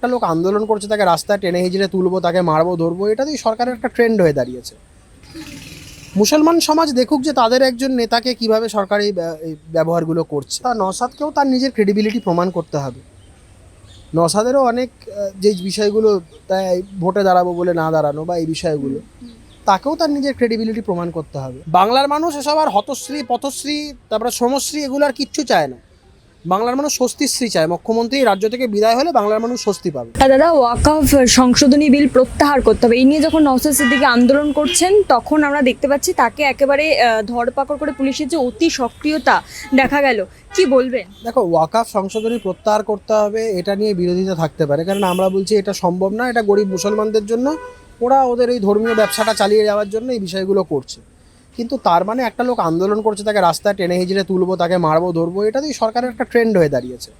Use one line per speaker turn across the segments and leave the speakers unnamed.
একটা লোক আন্দোলন করছে, তাকে রাস্তায় টেনে হিজড়ে তুলবো, তাকে মারবো, ধরবো এটাতেই সরকারের একটা ট্রেন্ড হয়ে দাঁড়িয়েছে। মুসলমান সমাজ দেখুক যে তাদের একজন নেতাকে কীভাবে সরকার এই ব্যবহারগুলো করছে। তা নসাদকেও তার নিজের ক্রেডিবিলিটি প্রমাণ করতে হবে। নসাদেরও অনেক যে বিষয়গুলো তাই ভোটে দাঁড়াবো বলে না দাঁড়ানো বা এই বিষয়গুলো, তাকেও তার নিজের ক্রেডিবিলিটি প্রমাণ করতে হবে। বাংলার মানুষ এসব আর হতশ্রী, পথশ্রী, তারপরে শ্রমশ্রী এগুলো আর কিচ্ছু চায় না। বাংলার মানুষ স্বস্তিশ্রী চায় মুখ্যমন্ত্রী রাজ্য থেকে বিদায় হলে বাংলার মানুষ স্বস্তি পাবে।
দাদা ওয়াকফ সংশোধনী বিল প্রত্যাহার করতে হবে। এই নিয়ে যখন নওসাদ সিদ্দিকী আন্দোলন করছেন তখন আমরা দেখতে পাচ্ছি তাকে একেবারে ধরপাকড় করে পুলিশের যে অতি সক্রিয়তা দেখা গেল। কি বলবেন?
দেখো ওয়াকাফ সংশোধনী প্রত্যাহার করতে হবে এটা নিয়ে বিরোধিতা থাকতে পারে। কারণ আমরা বলছি এটা সম্ভব না এটা গরিব মুসলমানদের জন্য। ওরা ওদের এই ধর্মীয় ব্যবসাটা চালিয়ে যাওয়ার জন্য এই বিষয়গুলো করছে। কিন্তু তার মানে একটা লোক আন্দোলন করছে, তাকে রাস্তায় টেনে হিজড়ে তুলবো, তাকে মারবো, ধরবো, এটাতেই সরকারের একটা ট্রেন্ড হয়ে দাঁড়িয়েছে।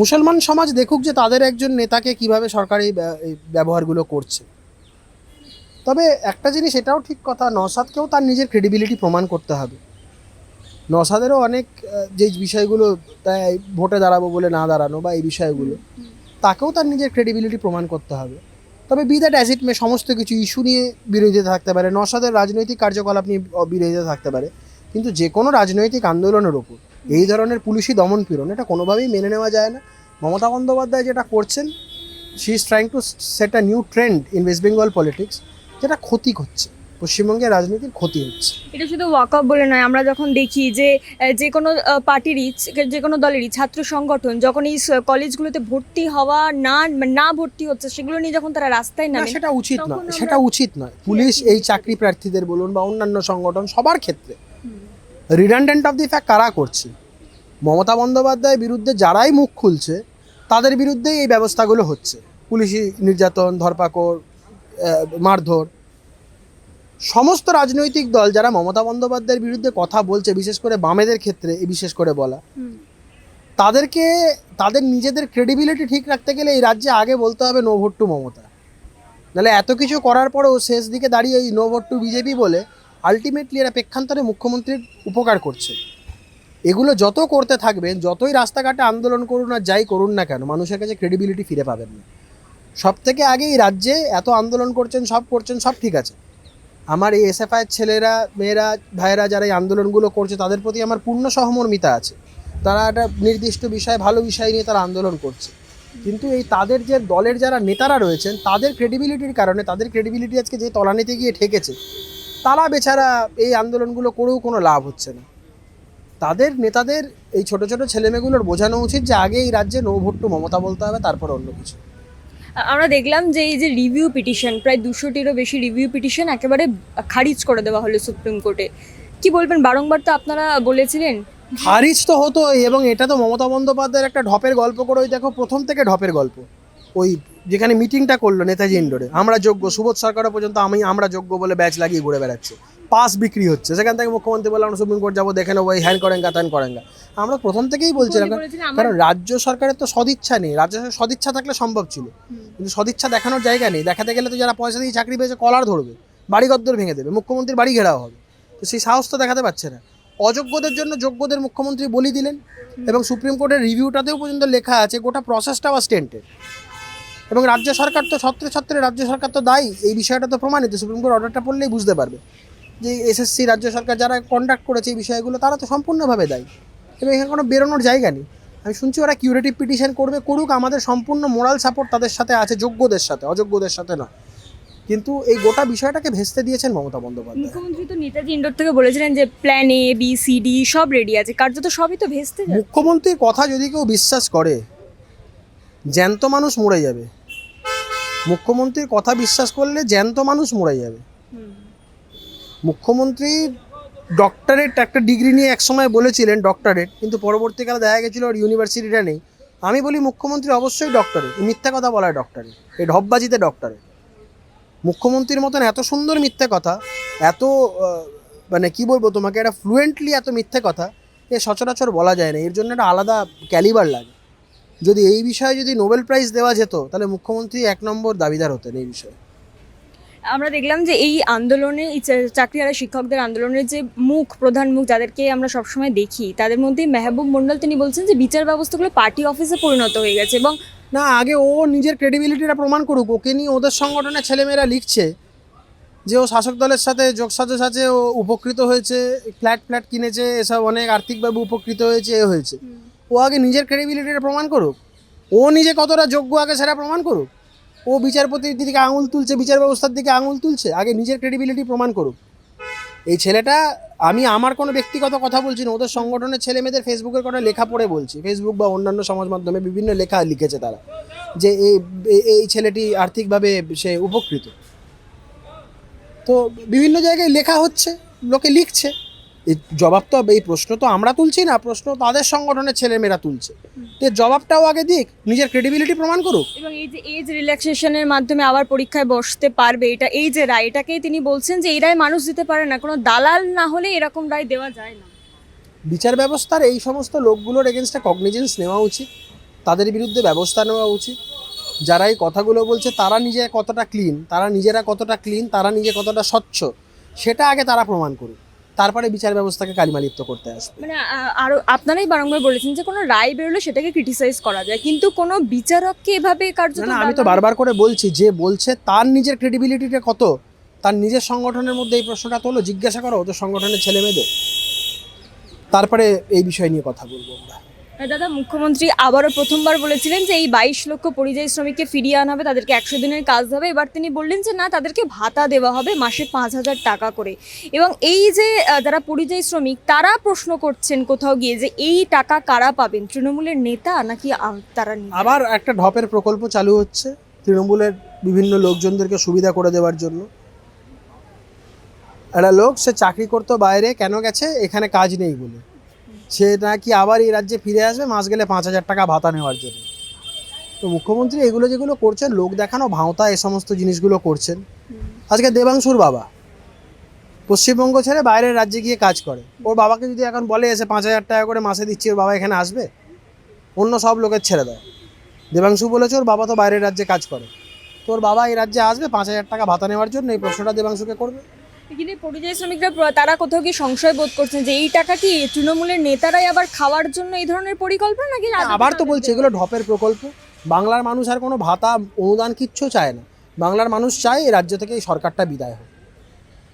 মুসলমান সমাজ দেখুক যে তাদের একজন নেতাকে কীভাবে সরকার এই ব্যবহারগুলো করছে। তবে একটা জিনিস এটাও ঠিক কথা নসাদকেও তার নিজের ক্রেডিবিলিটি প্রমাণ করতে হবে। নসাদেরও অনেক যে বিষয়গুলো তাই ভোটে দাঁড়াবো বলে না দাঁড়ানো বা এই বিষয়গুলো, তাকেও তার নিজের ক্রেডিবিলিটি প্রমাণ করতে হবে। তবে বি দ্যাট অ্যাজিট মে সমস্ত কিছু ইস্যু নিয়ে বিরোধিতা থাকতে পারে। নসাদের রাজনৈতিক কার্যকলাপ নিয়ে বিরোধিতা থাকতে পারে। কিন্তু যে কোনো রাজনৈতিক আন্দোলনের ওপর, এই ধরনের পুলিশি দমন পীড়ন, এটা কোনোভাবেই মেনে নেওয়া যায় না। মমতা বন্দ্যোপাধ্যায় যেটা করছেন she is trying to set a new trend in West Bengal politics যেটা ক্ষতি করছে। পশ্চিমবঙ্গের রাজনীতির ক্ষতি হচ্ছে।
এটা শুধু ওয়াকআপ বলে নয় আমরা যখন দেখি যে যে কোনো পার্টিরই যে কোনো দলেরই ছাত্র সংগঠন যখন এই কলেজগুলোতে ভর্তি হওয়া না না ভর্তি হচ্ছে সেগুলো নিয়ে যখন তারা রাস্তায়
না
নামে
সেটা উচিত নয় সেটা উচিত নয়। পুলিশ এই চাকরি প্রার্থীদের বলুন বা অন্যান্য সংগঠন সবার ক্ষেত্রে। রিডান্ডেন্ট অফ দি ফ্যাক্ট কারা করছে? মমতা বন্দ্যোপাধ্যায়ের বিরুদ্ধে যারাই মুখ খুলছে তাদের বিরুদ্ধেই এই ব্যবস্থাগুলো হচ্ছে। পুলিশি নির্যাতন ধরপাকড় মারধর। সমস্ত রাজনৈতিক দল যারা মমতা বন্দ্যোপাধ্যায়ের বিরুদ্ধে কথা বলছে বিশেষ করে বামেদের ক্ষেত্রে এই বিশেষ করে বলা তাদেরকে তাদের নিজেদের ক্রেডিবিলিটি ঠিক রাখতে গেলে এই রাজ্যে আগে বলতে হবে নো ভোট টু মমতা। নাহলে এত কিছু করার পরেও শেষ দিকে দাঁড়িয়ে এই নো ভোট টু বিজেপি বলে আলটিমেটলি এরা প্রেক্ষান্তরে মুখ্যমন্ত্রীর উপকার করছে। এগুলো যত করতে থাকবেন যতই রাস্তাঘাটে আন্দোলন করুন আর যাই করুন না কেন মানুষের কাছে ক্রেডিবিলিটি ফিরে পাবেন না। সব থেকে আগে এই রাজ্যে এত আন্দোলন করছেন সব করছেন সব ঠিক আছে। আমার এই এসএফআইয়ের ছেলেরা, মেয়েরা, ভাইয়েরা যারা এই আন্দোলনগুলো করছে, তাদের প্রতি আমার পূর্ণ সহমর্মিতা আছে। তারা একটা নির্দিষ্ট বিষয়, ভালো বিষয় নিয়ে তারা আন্দোলন করছে। কিন্তু এই তাদের যে দলের যারা নেতারা রয়েছেন, তাদের ক্রেডিবিলিটির কারণে, তাদের ক্রেডিবিলিটি আজকে যে তলানিতে গিয়ে ঠেকেছে, তারা বেচারা এই আন্দোলনগুলো করেও কোনো লাভ হচ্ছে না। তাদের নেতাদের এই ছোট ছোট ছেলেমেয়েগুলোর বোঝানো উচিত যে আগে এই রাজ্যে নো ভোট টু মমতা বলতে হবে, তারপর অন্য কিছু।
আমরা দেখলাম যে এই যে রিভিউ পিটিশন প্রায় দুশোটিরও বেশি রিভিউ পিটিশন একেবারে খারিজ করে দেওয়া হলো সুপ্রিম কোর্টে। কি বলবেন? বারংবার তো আপনারা বলেছিলেন।
খারিজ তো হতোই এবং এটা তো মমতা বন্দ্যোপাধ্যায়ের একটা ঢপের গল্প করে ওই দেখো প্রথম থেকে ঢপের গল্প। ওই যেখানে মিটিংটা করল নেতাজি ইন্ডোরে। আমরা যোগ্য সুবোধ সরকারও পর্যন্ত আমি আমরা যোগ্য বলে ব্যাচ লাগিয়ে ঘুরে বেড়াচ্ছে। পাস বিক্রি হচ্ছে। সেখান থেকে মুখ্যমন্ত্রী বললাম আমরা সুপ্রিম কোর্ট যাব দেখে নেব এই হ্যান করেঙ্গা ত্যান করেঙ্গা। আমরা প্রথম থেকেই বলছিলাম কারণ- রাজ্য সরকারের তো সদিচ্ছা নেই। রাজ্য সরকারের সদিচ্ছা থাকলে সম্ভব ছিল। কিন্তু সদিচ্ছা দেখানোর জায়গা নেই। দেখাতে গেলে তো যারা পয়সা দিয়ে চাকরি পেয়েছে কলার ধরবে বাড়ি গদ্দর ভেঙে দেবে মুখ্যমন্ত্রীর বাড়ি ঘেরাও হবে। তো সেই সাহস তো দেখাতে পারছে না। অযোগ্যদের জন্য যোগ্যদের মুখ্যমন্ত্রী বলি দিলেন এবং সুপ্রিম কোর্টের রিভিউটাতেও পর্যন্ত লেখা আছে গোটা প্রসেসটা ওয়াজ টেন্টেড এবং রাজ্য সরকার তো ছত্রে ছত্রে রাজ্য সরকার তো দায়ী। এই বিষয়টা তো প্রমাণিত। সুপ্রিম কোর্ট অর্ডারটা পড়লেই বুঝতে পারবে যে এসএসসি রাজ্য সরকার যারা কন্ডাক্ট করেছে এই বিষয়গুলো তারা তো সম্পূর্ণভাবে দায়ী। এবং এখানে কোনো বেরোনোর জায়গা নেই। আমি শুনছি ওরা কিউরেটিভ পিটিশন করবে করুক আমাদের সম্পূর্ণ মোরাল সাপোর্ট তাদের সাথে আছে যোগ্যদের সাথে অযোগ্যদের সাথে না কিন্তু এই গোটা বিষয়টাকে ভেস্তে দিয়েছেন মমতা বন্দ্যোপাধ্যায়।
মুখ্যমন্ত্রী তো নেতাজি ইন্ডোর থেকে বলেছিলেন যে plan A B C D সব রেডি আছে। কার্যত সবই তো ভেস্তে
মুখ্যমন্ত্রীর কথা যদি কেউ বিশ্বাস করে জ্যান্ত মানুষ মরে যাবে। মুখ্যমন্ত্রীর কথা বিশ্বাস করলে জ্যান্ত মানুষ মরে যাবে। মুখ্যমন্ত্রী ডক্টরেট একটা ডিগ্রি নিয়ে একসময় বলেছিলেন ডক্টরেট কিন্তু পরবর্তীকালে দেখা গেছিল ওর ইউনিভার্সিটিটা নেই। আমি বলি মুখ্যমন্ত্রী অবশ্যই ডক্টরেট মিথ্যা কথা বলায় ডক্টরেট এই ঢপবাজিতে ডক্টরেট মুখ্যমন্ত্রীর মতন এত সুন্দর মিথ্যে কথা, এত মানে কি বলব তোমাকে একটা ফ্লুয়েন্টলি এত মিথ্যে কথা, এ সচরাচর বলা যায় না। এর জন্য একটা আলাদা ক্যালিবার লাগে। যদি এই বিষয়ে যদি নোবেল প্রাইজ দেওয়া যেত তাহলে মুখ্যমন্ত্রী এক নম্বর দাবিদার হতেন এই বিষয়ে।
আমরা দেখলাম যে এই আন্দোলনে এই চা- চাকরিহারা শিক্ষকদের আন্দোলনের যে মুখ প্রধান মুখ যাদেরকে আমরা সবসময় দেখি তাদের মধ্যে মেহবুব মন্ডল তিনি বলছেন যে বিচার ব্যবস্থাগুলো পার্টি অফিসে পরিণত হয়ে গেছে এবং
না আগে ও নিজের ক্রেডিবিলিটিটা প্রমাণ করুক। ওকে নিয়ে ওদের সংগঠনের ছেলেমেয়েরা লিখছে যে ও শাসক দলের সাথে যোগসাজশ আছে ও উপকৃত হয়েছে ফ্ল্যাট ফ্ল্যাট কিনেছে এসব অনেক আর্থিকভাবে উপকৃত হয়েছে এ হয়েছে। ও আগে নিজের ক্রেডিবিলিটিটা প্রমাণ করুক। ও নিজে কতটা যোগ্য আগে সেটা প্রমাণ করুক। ও বিচারপতির দিকে আঙুল তুলছে, বিচার ব্যবস্থার দিকে আঙুল তুলছে, আগে নিজের ক্রেডিবিলিটি প্রমাণ করুক। এই ছেলেটা, আমি আমার কোনো ব্যক্তিগত কথা বলছি না, ওদের সংগঠনের ছেলে মেয়েদের ফেসবুকের কোনো লেখা পড়ে বলছি। ফেসবুক বা অন্যান্য সমাজ মাধ্যমে বিভিন্ন লেখা লিখেছে তারা, যে এই এই- ছেলেটি আর্থিকভাবে সে উপকৃত। তো বিভিন্ন জায়গায় লেখা হচ্ছে, লোকে লিখছে। এই জবাব তো এই প্রশ্ন তো আমরা তুলছি না প্রশ্ন তাদের সংগঠনের ছেলেমেয়েরা তুলছে। তো জবাবটাও আগে দিক নিজের ক্রেডিবিলিটি প্রমাণ করুক।
এবং এই যে এজ রিল্যাক্সেশনের মাধ্যমে আবার পরীক্ষায় বসতে পারবে এটা এই যে রায় এটাকেই তিনি বলছেন যে এই রায় মানুষ দিতে পারে না কোনো দালাল না হলে এরকম রায় দেওয়া যায় না।
বিচার ব্যবস্থার এই সমস্ত লোকগুলোর এগেনস্টে কগনিজেন্স নেওয়া উচিত তাদের বিরুদ্ধে ব্যবস্থা নেওয়া উচিত। যারা এই কথাগুলো বলছে তারা নিজে কতটা ক্লিন তারা নিজেরা কতটা ক্লিন তারা নিজে কতটা স্বচ্ছ সেটা আগে তারা প্রমাণ করুক। তারপরে বিচার ব্যবস্থাকে কালিমালিপ্ত করতে আসবে।
মানে আর আপনারাই বারংবার বলেছেন যে কোনো রায় বেরোলে সেটাকে ক্রিটিসাইজ করা যায় কিন্তু কোনো বিচারককে এভাবে কার্য
না না আমি তো বারবার করে বলছি যে বলছে তার নিজের ক্রেডিবিলিটিটা কত? তার নিজের সংগঠনের মধ্যে এই প্রশ্নটা তোলো জিজ্ঞাসা করো তো সংগঠনের ছেলে মেয়েদের তারপরে এই বিষয় নিয়ে কথা বলব আমরা।
দাদা, মুখ্যমন্ত্রী আবারও প্রথমবার বলেছিলেন যে এই বাইশ লক্ষ পরিযায়ী শ্রমিককে ফিরিয়ে আনা হবে, তাদেরকে একশো দিনের কাজ হবে। এবার তিনি বললেন যে না, তাদেরকে ভাতা দেওয়া হবে মাসে পাঁচ হাজার টাকা করে। এবং এই যে যারা পরিযায়ী শ্রমিক, তারা প্রশ্ন করছেন কোথাও গিয়ে যে এই টাকা কারা পাবেন? তৃণমূলের নেতা নাকি তারা
আবার একটা ঢপের প্রকল্প চালু হচ্ছে তৃণমূলের বিভিন্ন লোকজনদেরকে সুবিধা করে দেওয়ার জন্য। একটা লোক, সে চাকরি করতো বাইরে, কেন গেছে? এখানে কাজ নেই বলে। সে নাকি আবার এই রাজ্যে ফিরে আসবে মাস গেলে পাঁচ হাজার টাকা ভাতা নেওয়ার জন্য। তো মুখ্যমন্ত্রী এগুলো যেগুলো করছেন লোক দেখানো ভাঁওতা এ সমস্ত জিনিসগুলো করছেন। আজকে দেবাংশুর বাবা পশ্চিমবঙ্গ ছেড়ে বাইরের রাজ্যে গিয়ে কাজ করে। ওর বাবাকে যদি এখন বলে এসে পাঁচ হাজার টাকা করে মাসে দিচ্ছি ওর বাবা এখানে আসবে? অন্য সব লোকের ছেড়ে দেয় দেবাংশু বলেছে ওর বাবা তো বাইরের রাজ্যে কাজ করে। তোর বাবা এই রাজ্যে আসবে পাঁচ হাজার টাকা ভাতা নেওয়ার জন্য এই প্রশ্নটা দেবাংশুকে করবে।
এই পরিযায়ী শ্রমিকরা তারা কোথাও গিয়ে সংশয় বোধ করছেন যে এই টাকা কি তৃণমূলের নেতারাই আবার খাওয়ার জন্য এই ধরনের পরিকল্পনা নাকি
আবার তো বলছে এগুলো ঢপের প্রকল্প। বাংলার মানুষ আর কোনো ভাতা অনুদান কিচ্ছু চায় না। বাংলার মানুষ চায় এই রাজ্য থেকে এই সরকারটা বিদায় হোক।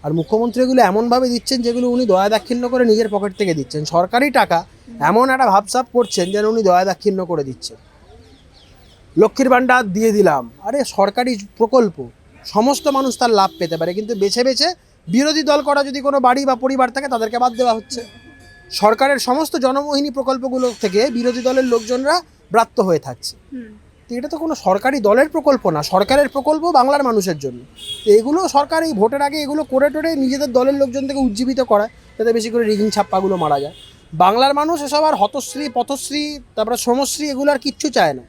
আর মুখ্যমন্ত্রী এগুলো এমনভাবে দিচ্ছেন যেগুলো উনি দয়া দাক্ষিণ্য করে নিজের পকেট থেকে দিচ্ছেন। সরকারি টাকা এমন একটা ভাবসাপ করছেন যেন উনি দয়া দাক্ষিণ্য করে দিচ্ছেন। লক্ষ্মীর ভাণ্ডার দিয়ে দিলাম। আরে সরকারি প্রকল্প সমস্ত মানুষ তার লাভ পেতে পারে কিন্তু বেছে বেছে বিরোধী দল করা যদি কোনো বাড়ি বা পরিবার থাকে তাদেরকে বাদ দেওয়া হচ্ছে। সরকারের সমস্ত জনমোহিনী প্রকল্পগুলো থেকে বিরোধী দলের লোকজনরা ব্রাত্য হয়ে থাকছে। তো এটা তো কোনো সরকারি দলের প্রকল্প না সরকারের প্রকল্প বাংলার মানুষের জন্য। তো এগুলো সরকার এই ভোটের আগে এগুলো করে টোরে নিজেদের দলের লোকজন থেকে উজ্জীবিত করায় যাতে বেশি করে রিগিং ছাপ্পাগুলো মারা যায়। বাংলার মানুষ এসব আর হতশ্রী পথশ্রী তারপরে সমশ্রী এগুলো আর কিচ্ছু চায় না।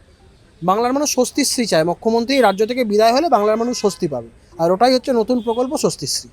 বাংলার মানুষ স্বস্তিশ্রী চায়। মুখ্যমন্ত্রী রাজ্য থেকে বিদায় হলে বাংলার মানুষ স্বস্তি পাবে। আর ওটাই হচ্ছে নতুন প্রকল্প স্বস্তিশ্রী।